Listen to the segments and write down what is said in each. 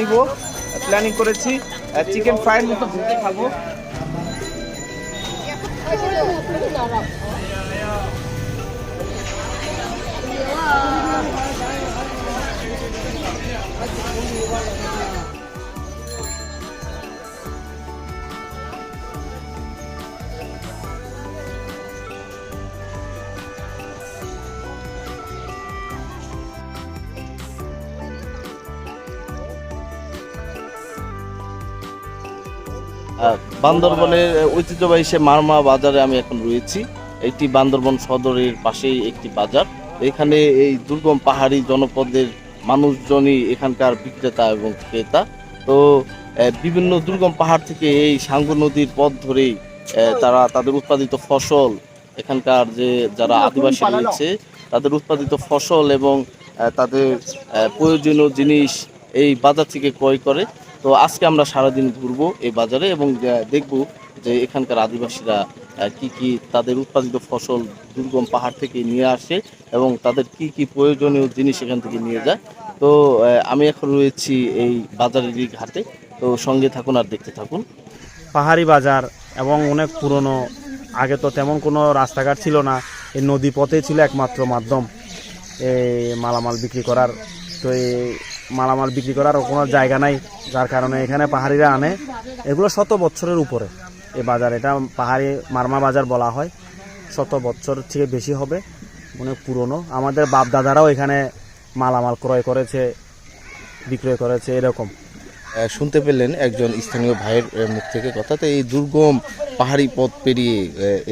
নিব। প্ল্যানিং করেছি। Chicken fried মতো ভেজে খাব। আহ, বান্দরবনের ঐতিহ্যবাহী সে মারমা বাজারে আমি এখন রয়েছি। এটি বান্দরবন সদরের পাশেই একটি বাজার। এখানে এই দুর্গম পাহাড়ি জনপদের মানুষজনই এখানকার বিক্রেতা এবং ক্রেতা। তো বিভিন্ন দুর্গম পাহাড় থেকে এই সাঙ্গু নদীর পথ ধরেই তারা, তাদের উৎপাদিত ফসল, এখানকার যে যারা আদিবাসী রয়েছে, তাদের উৎপাদিত ফসল এবং তাদের প্রয়োজনীয় জিনিস এই বাজার থেকে ক্রয় করে। তো আজকে আমরা সারাদিন ঘুরবো এই বাজারে এবং দেখব যে এখানকার আদিবাসীরা কি কি তাদের উৎপাদিত ফসল দুর্গম পাহাড় থেকে নিয়ে আসে এবং তাদের কি কি প্রয়োজনীয় জিনিস এখান থেকে নিয়ে যায়। তো আমি এখন রয়েছি এই বাজারেরই ঘাটে। তো সঙ্গে থাকুন আর দেখতে থাকুন। পাহাড়ি বাজার এবং অনেক পুরনো, আগে তো তেমন কোনো রাস্তাঘাট ছিল না, এই নদী পথে ছিল একমাত্র মাধ্যম, এই মালামাল বিক্রি করার। তো এই মালামাল বিক্রি করার কোনো জায়গা নাই, যার কারণে এখানে পাহাড়িরা আনে। এগুলো শত বছরের উপরে। এই বাজার, এটা পাহাড়ি মারমা বাজার বলা হয়। শত বছর থেকে বেশি হবে অনেক পুরনো। আমাদের বাপ দাদারাও এখানে মালামাল ক্রয় করেছে, বিক্রয় করেছে, এরকম। শুনতে পেলেন একজন স্থানীয় ভাইয়ের মুখ থেকে কথা। তো এই দুর্গম পাহাড়ি পথ পেরিয়ে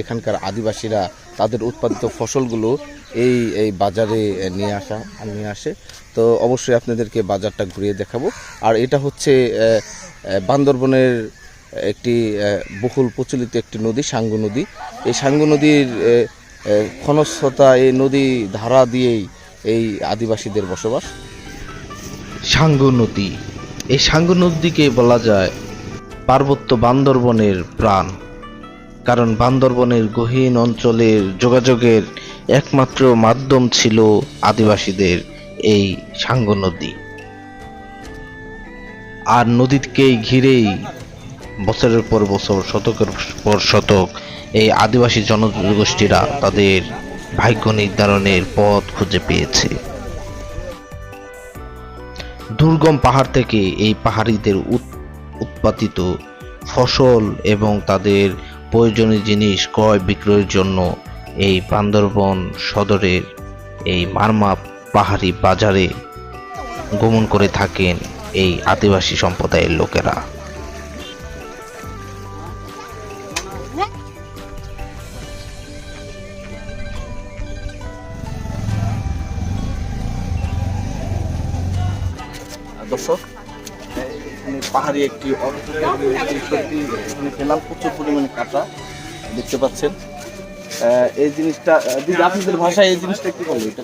এখানকার আদিবাসীরা তাদের উৎপাদিত ফসলগুলো এই এই বাজারে নিয়ে আসা নিয়ে আসে। তো অবশ্যই আপনাদেরকে বাজারটা ঘুরিয়ে দেখাবো। আর এটা হচ্ছে বান্দরবনের একটি বহুল প্রচলিত একটি নদী সাঙ্গু নদী। এই সাঙ্গু নদীর আহ, এই নদী ধারা দিয়েই এই আদিবাসীদের বসবাস। সাঙ্গু নদী। এই সাঙ্গু নদীকে বলা যায় পার্বত্য বান্দরবনের প্রাণ। কারণ বান্দরবনের গহীন অঞ্চলের যোগাযোগের একমাত্র মাধ্যম ছিল আদিবাসীদের এই সাঙ্গ নদী। আর নদীকেই ঘিরেই বছরের পর বছর, শতকের পর শতক এই আদিবাসী জনগোষ্ঠীরা তাদের ভাগ্য নির্ধারণের পথ খুঁজে পেয়েছে। দুর্গম পাহাড় থেকে এই পাহাড়িদের উৎ- উৎপাদিত ফসল এবং তাদের প্রয়োজনীয় জিনিস ক্রয় বিক্রয়ের জন্য এই বান্দরবন সদরের এই মারমা পাহাড়ি বাজারে গমন করে থাকেন এই আদিবাসী সম্প্রদায়ের লোকেরা। পাহাড়ি একটি এখানে পেলাম প্রচুর পরিমাণে কাটা দেখতে পাচ্ছেন। এই জিনিসটা দিদি আপনাদের ভাষায় এই জিনিসটা কি বলে এটা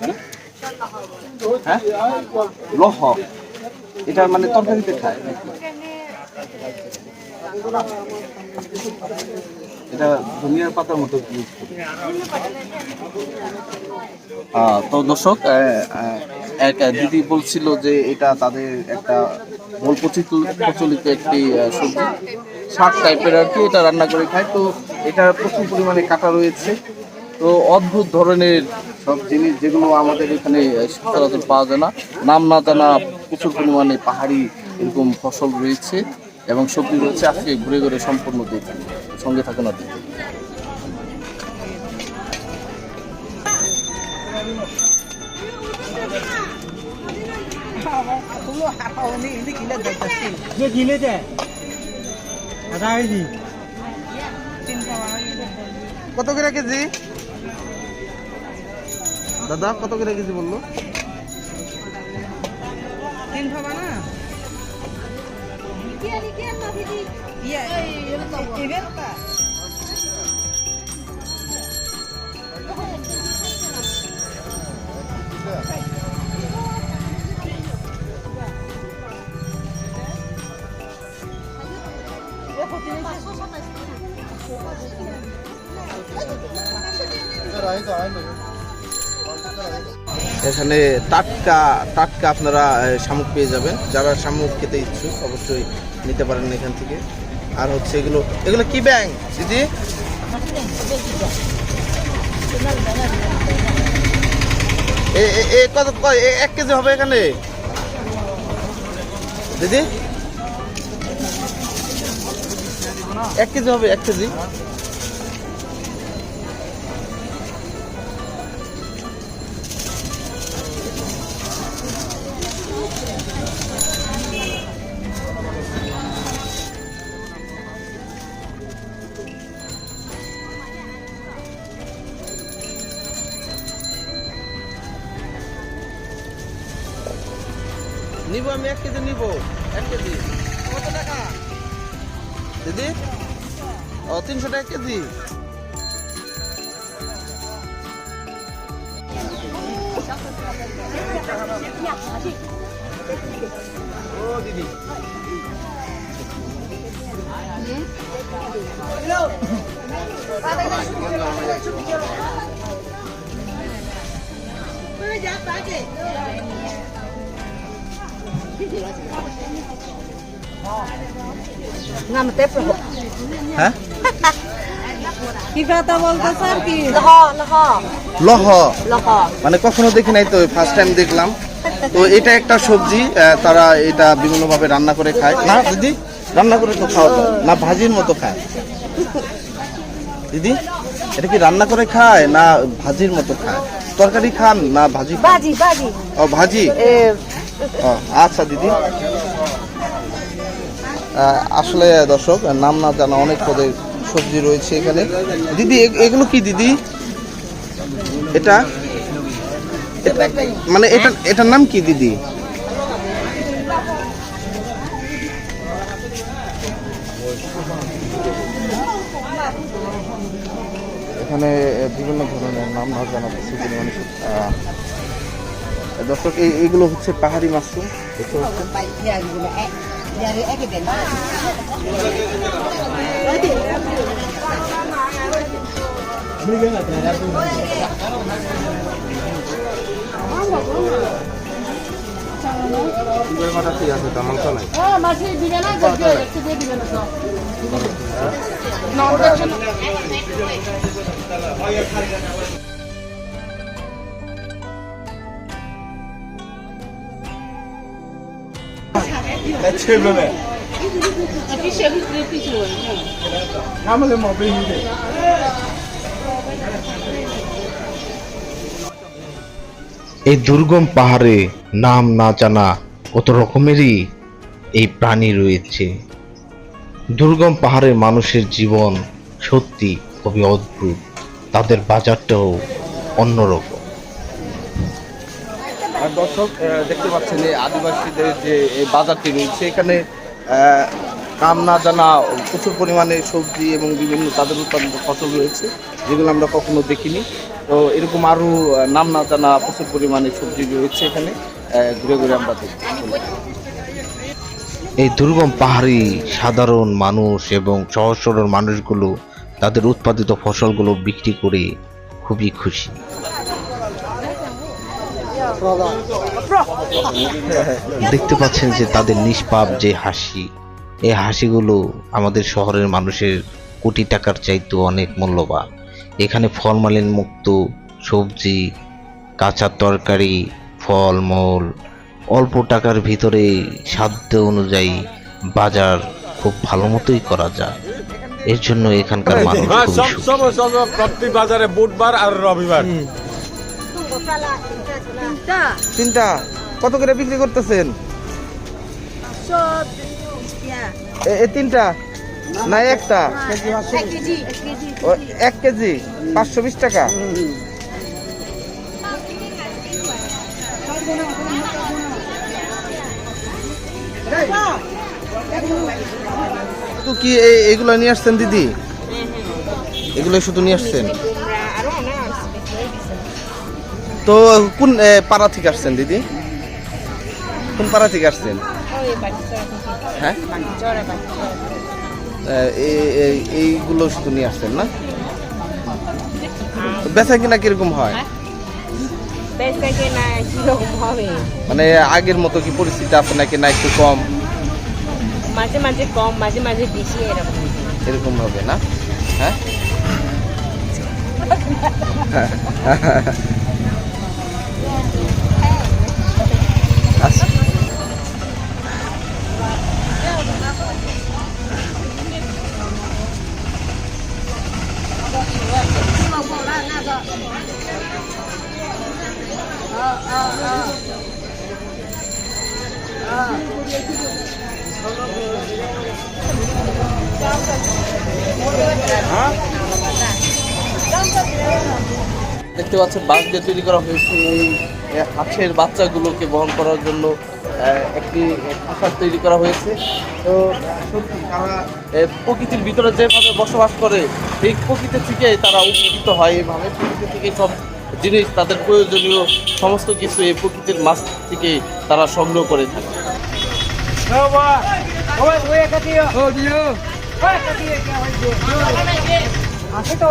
হ্যাঁ? লহ। এটা মানে তরকারিতে খায় এটা ধনিয়ার পাতার মতো তো দর্শক এক দিদি বলছিল যে এটা তাদের একটা বহুল প্রচলিত একটি সবজি। শাক টাইপের আর কি, এটা রান্না করে খায় তো এটা প্রচুর পরিমাণে কাটা রয়েছে। তো অদ্ভুত ধরনের সব জিনিস যেগুলো আমাদের এখানে সচরাচর পাওয়া যায় না। নাম না জানা প্রচুর পরিমাণে পাহাড়ি এরকম ফসল রয়েছে এবং সবজি রয়েছে। আজকে ঘুরে ঘুরে সম্পূর্ণ দেখি সঙ্গে থাকুন আর দেখুন যে গিলে দে আধা কেজি কত করে কেজি? দাদা কত করে কেজি বলল? না এখানে টাটকা টাটকা আপনারা শামুক পেয়ে যাবেন। যারা শামুক খেতে ইচ্ছুক, অবশ্যই নিতে পারেন এখান থেকে। আর হচ্ছে এগুলো এগুলো কি ব্যাং দিদি? কত এক কেজি হবে এখানে? দিদি? এক কেজি হবে, এক কেজি। তিনশো টাকা কেজি। দিদি। হ্যাঁ? কি কথা বলতো স্যার কি? লহ লহ। মানে কখনো দেখি নাই তো ফার্স্ট টাইম দেখলাম। তো এটা একটা সবজি আহ, তারা এটা বিভিন্নভাবে রান্না করে খায়। না দিদি রান্না করে তো খাওয়া যায়। না ভাজির মতো খায়। দিদি এটা কি রান্না করে খায় না ভাজির মতো খায়? তরকারি খান না ভাজি? বাজি বাজি ও ভাজি? ও, আচ্ছা দিদি। আসলে দর্শক, নাম না জানা অনেক পদের সবজি রয়েছে এখানে। দিদি এগুলো কি দিদি? এটা? মানে এটা, এটার নাম কি দিদি? এখানে বিভিন্ন ধরনের নাম না জানা কিছু পরিমাণে দর্শক এই- এইগুলো হচ্ছে পাহাড়ি পাচ্ছেন? ঠিক আছে তেমন তো নাই এই দুর্গম পাহাড়ে নাম না জানা কত রকমেরই এই প্রাণী রয়েছে। দুর্গম পাহাড়ের মানুষের জীবন সত্যি খুবই অদ্ভুত। তাদের বাজারটাও অন্যরকম। দর্শক দেখতে পাচ্ছেন এই আদিবাসীদের যে বাজারটি রয়েছে, এখানে নাম না জানা প্রচুর পরিমাণে সবজি এবং বিভিন্ন তাদের উৎপাদিত ফসল রয়েছে, যেগুলো আমরা কখনো দেখিনি। তো এরকম আরও নাম না জানা প্রচুর পরিমাণে সবজি রয়েছে এখানে ঘুরে ঘুরে আমরা দেখি এই দুর্গম পাহাড়ি সাধারণ মানুষ এবং সহজ সরল মানুষগুলো তাদের উৎপাদিত ফসলগুলো বিক্রি করে খুবই খুশি। দেখতে পাচ্ছেন যে তাদের নিষ্পাপ যে হাসি এই হাসিগুলো আমাদের শহরের মানুষের কোটি টাকার চাইতেও অনেক মূল্যবান এখানে ফরমালিন মুক্ত সবজি কাঁচা তরকারি ফলমূল অল্প টাকার ভিতরে সাধ্য অনুযায়ী বাজার খুব ভালো মতোই করা যায় এর জন্য এখানকার মানুষ হ্যাঁ। সব সব প্রতি বাজারে বুধবার আর রবিবার তিনটা কত করে বিক্রি করতেছেন? এ- এ তিনটা? না একটা? এক কেজি। পাঁচশো বিশ টাকা? তো কি এই- এগুলো নিয়ে আসছেন দিদি? এগুলো শুধু নিয়ে আসছেন? তো কোন পাড়া থেকে আসছেন দিদি? কোন পাড়া থেকে আসছেন? হ্যাঁ? এই- এই- এইগুলো শুধু নিয়ে আসছেন না? বেচা কিনা কীরকম হয়? মানে আগের মতো কি পরিস্থিতি আছে নাকি না একটু কম? মাঝে মাঝে কম মাঝে মাঝে বেশি এরকম এরকম হবে না? হ্যাঁ? পাচ্ছেন বাঁশ দিয়ে তৈরি করা হয়েছে এই হাঁসের বাচ্চাগুলোকে বহন করার জন্য একটি খাঁচার তৈরি করা হয়েছে তো সত্যি তারা প্রকৃতির ভিতরে যেভাবে বসবাস করে এই প্রকৃতি থেকে তারা উপকৃত হয় এইভাবে প্রকৃতি থেকে সব জিনিস তাদের প্রয়োজনীয় সমস্ত কিছু এই প্রকৃতির মাছ থেকে তারা সংগ্রহ করে থাকে আছে তো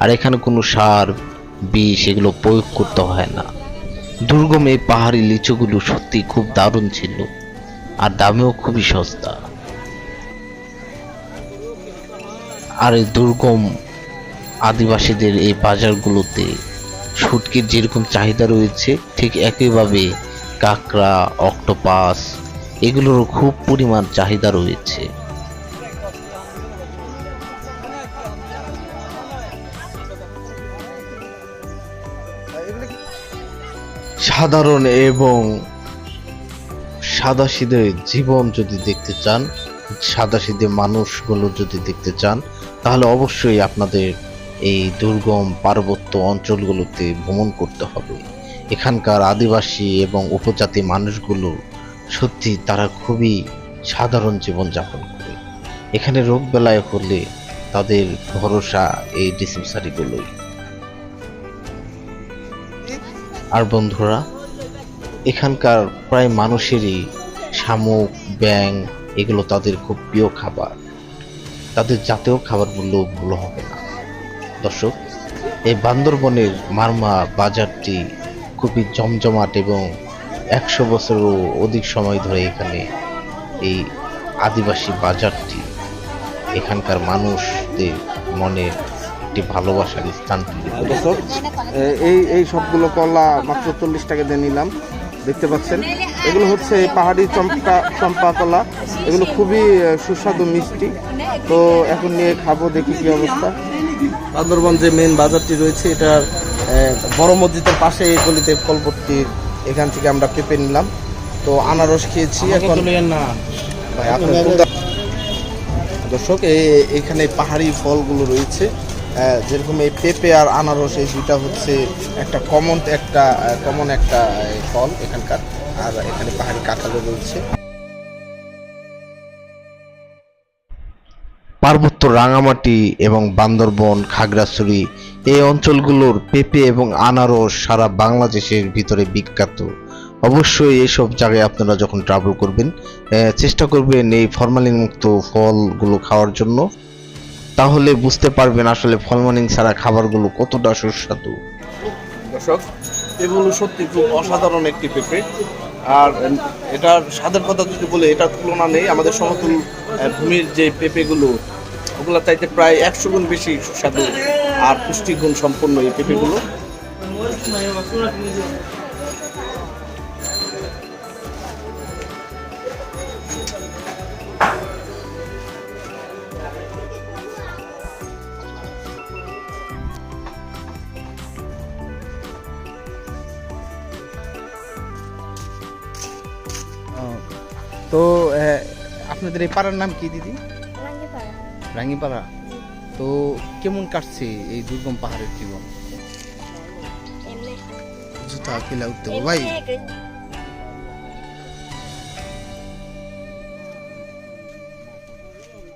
আর এখানে কোনো সার, বিষ এগুলো প্রয়োগ করতে হয় না। দুর্গম এই পাহাড়ি লিচুগুলো সত্যি খুব দারুণ ছিল আর দামেও খুবই সস্তা। আর এই দুর্গম আদিবাসীদের এই বাজারগুলোতে শুটকির যেরকম চাহিদা রয়েছে, ঠিক একইভাবে কাঁকড়া, অক্টোপাস, এগুলোরও খুব পরিমাণ চাহিদা রয়েছে। সাধারণ এবং সাদাসিধে জীবন যদি দেখতে চান, সাদাসিধে মানুষগুলো যদি দেখতে চান, তাহলে অবশ্যই আপনাদের এই দুর্গম পার্বত্য অঞ্চলগুলোতে ভ্রমণ করতে হবে। এখানকার আদিবাসী এবং উপজাতি মানুষগুলো সত্যি তারা খুবই সাধারণ জীবন যাপন করে। এখানে রোগ বেলায় হলে তাদের ভরসা এই ডিসপেন্সারিগুলোই আর বন্ধুরা, এখানকার প্রায় মানুষেরই শামুক ব্যাং এগুলো তাদের খুব প্রিয় খাবার। তাদের জাতীয় খাবার বললেও ভুল হবে না। দর্শক, এই বান্দরবনের মারমা বাজারটি খুবই জমজমাট এবং একশো বছরেরও অধিক সময় ধরে এখানে এই আদিবাসী বাজারটি, এখানকার মানুষদের মনে একটি ভালোবাসার স্থান দর্শক এই এই সবগুলো কলা মাত্র চল্লিশ টাকা দিয়ে নিলাম। দেখতে পাচ্ছেন এগুলো হচ্ছে পাহাড়ি চম্পা চম্পা কলা। এগুলো খুবই সুস্বাদু মিষ্টি। তো এখন নিয়ে খাব দেখি কি অবস্থা। বান্দরবান যে মেন বাজারটি রয়েছে এটার বড় মসজিদের পাশে এই গলিতে ফলপট্টি এখান থেকে আমরা পেঁপে নিলাম। তো আনারস খেয়েছি এখন না। ভাই, আপনার দর্শক এই- এখানে পাহাড়ি ফলগুলো রয়েছে। যেরকম এই পেঁপে আর আনারস, এই দুইটা হচ্ছে একটা কমন একটা কমন একটা ফল এখানকার। আর এখানে পাহাড়ি কাঁঠালও রয়েছে। পার্বত্য রাঙামাটি এবং বান্দরবন, খাগড়াছড়ি, এই অঞ্চলগুলোর পেঁপে এবং আনারস সারা বাংলাদেশের ভিতরে বিখ্যাত। অবশ্যই এইসব জায়গায় আপনারা যখন ট্রাভেল করবেন চেষ্টা করবেন এই ফরমালিন মুক্ত ফলগুলো খাওয়ার জন্য। তাহলে বুঝতে পারবেন আসলে ফরমালিন ছাড়া খাবারগুলো কতটা সুস্বাদু। দর্শক, এগুলো সত্যি খুব অসাধারণ একটি পেঁপে। আর এটার স্বাদের কথা যদি বলে এটার তুলনা নেই। আমাদের সমতুল ভূমির যে পেঁপেগুলো ওগুলো চাইতে প্রায় একশো গুণ বেশি সুস্বাদু আর পুষ্টিগুণ সম্পন্ন এই পেঁপেগুলো। তো আপনাদের এই পাড়ার নাম কি দিদি? রাঙ্গিপাড়া। তো কেমন কাটছে এই দুর্গম পাহাড়ের জীবন? জুতা কিলা উঠতে ভাই।